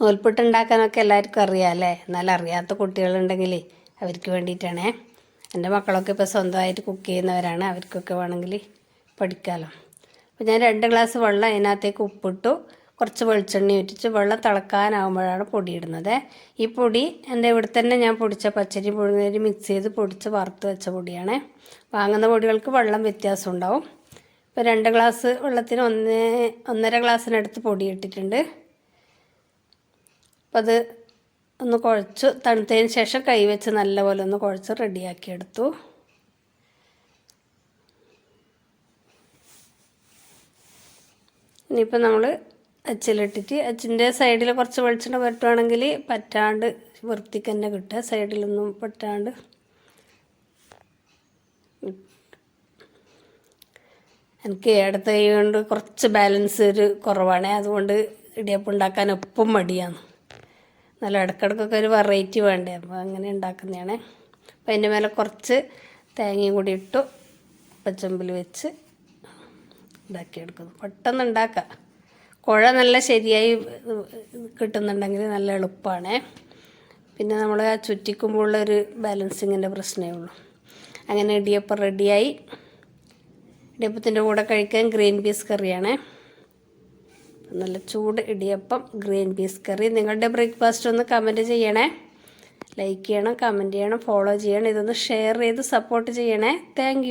നൂൽപുട്ട് ഉണ്ടാക്കാനൊക്കെ എല്ലാവർക്കും അറിയാം അല്ലേ? എന്നാൽ അറിയാത്ത കുട്ടികളുണ്ടെങ്കിൽ അവർക്ക് വേണ്ടിയിട്ടാണേ. എന്റെ മക്കളൊക്കെ ഇപ്പോൾ സ്വന്തമായിട്ട് കുക്ക് ചെയ്യുന്നവരാണ് അവർക്കൊക്കെ വേണമെങ്കിൽ പഠിക്കാമല്ലോ അപ്പോൾ ഞാൻ രണ്ട് ഗ്ലാസ് വെള്ളം അതിനകത്തേക്ക് ഉപ്പിട്ടു. കുറച്ച് വെളിച്ചെണ്ണ ഒറ്റിച്ച് വെള്ളം തിളക്കാനാകുമ്പോഴാണ് പൊടിയിടുന്നത്. ഈ പൊടി എന്റെ ഇവിടെ തന്നെ ഞാൻ പൊടിച്ച പച്ചരി പുഴുങ്ങരി മിക്സ് ചെയ്ത് പൊടിച്ച് വറുത്ത് വെച്ച പൊടിയാണ്. വാങ്ങുന്ന പൊടികൾക്ക് വെള്ളം വ്യത്യാസം ഉണ്ടാവും. ഇപ്പോൾ രണ്ട് ഗ്ലാസ് വെള്ളത്തിന് ഒന്ന് ഒന്നര ഗ്ലാസ്സിനടുത്ത് പൊടി ഇട്ടിട്ടുണ്ട് അപ്പോൾ അത് ഒന്ന് കുഴച്ച് തണുത്തതിന് ശേഷം കൈ വെച്ച് നല്ലപോലെ ഒന്ന് കുഴച്ച് റെഡിയാക്കിയെടുത്തു ഇനിയിപ്പോൾ നമ്മൾ അച്ചിലിട്ടിട്ട് അച്ചിന്റെ സൈഡിൽ കുറച്ച് വെളിച്ചെണ്ണ പുരട്ടുവാണെങ്കിൽ പറ്റാണ്ട് വൃത്തിക്ക് തന്നെ കിട്ടുക. സൈഡിലൊന്നും പറ്റാണ്ട് എനിക്ക് ഇടത്ത് കൊണ്ട് കുറച്ച് ബാലൻസ് ഒരു കുറവാണ്. അതുകൊണ്ട് ഇടിയപ്പം ഉണ്ടാക്കാൻ ഒപ്പം മടിയാണ്. നല്ല ഇടക്കിടക്കൊക്കെ ഒരു വെറൈറ്റി വേണ്ടേ? അപ്പോൾ അങ്ങനെ ഉണ്ടാക്കുന്നതാണ്. അപ്പോൾ അതിന്റെ മേലെ കുറച്ച് തേങ്ങയും കൂടി ഇട്ടു പച്ചമ്പിൽ വെച്ച് ഉണ്ടാക്കിയെടുക്കുന്നു പെട്ടെന്ന് ഉണ്ടാക്കാം. കുഴ നല്ല ശരിയായി കിട്ടുന്നുണ്ടെങ്കിൽ നല്ല എളുപ്പമാണ് പിന്നെ നമ്മൾ ആ ചുറ്റിക്കുമ്പോഴുള്ളൊരു ബാലൻസിങ്ങിന്റെ പ്രശ്നമേ ഉള്ളൂ. അങ്ങനെ ഇടിയപ്പം റെഡിയായി ഇടിയപ്പത്തിന്റെ കൂടെ കഴിക്കാൻ ഗ്രീൻ പീസ് കറിയാണ്. നല്ല ചൂട് ഇടിയപ്പം ഗ്രീൻ പീസ് കറി. നിങ്ങളുടെ ബ്രേക്ക്ഫാസ്റ്റ് ഒന്ന് കമന്റ് ചെയ്യണേ. ലൈക്ക് ചെയ്യണം കമന്റ് ചെയ്യണം ഫോളോ ചെയ്യണം. ഇതൊന്ന് ഷെയർ ചെയ്ത് സപ്പോർട്ട് ചെയ്യണേ. താങ്ക്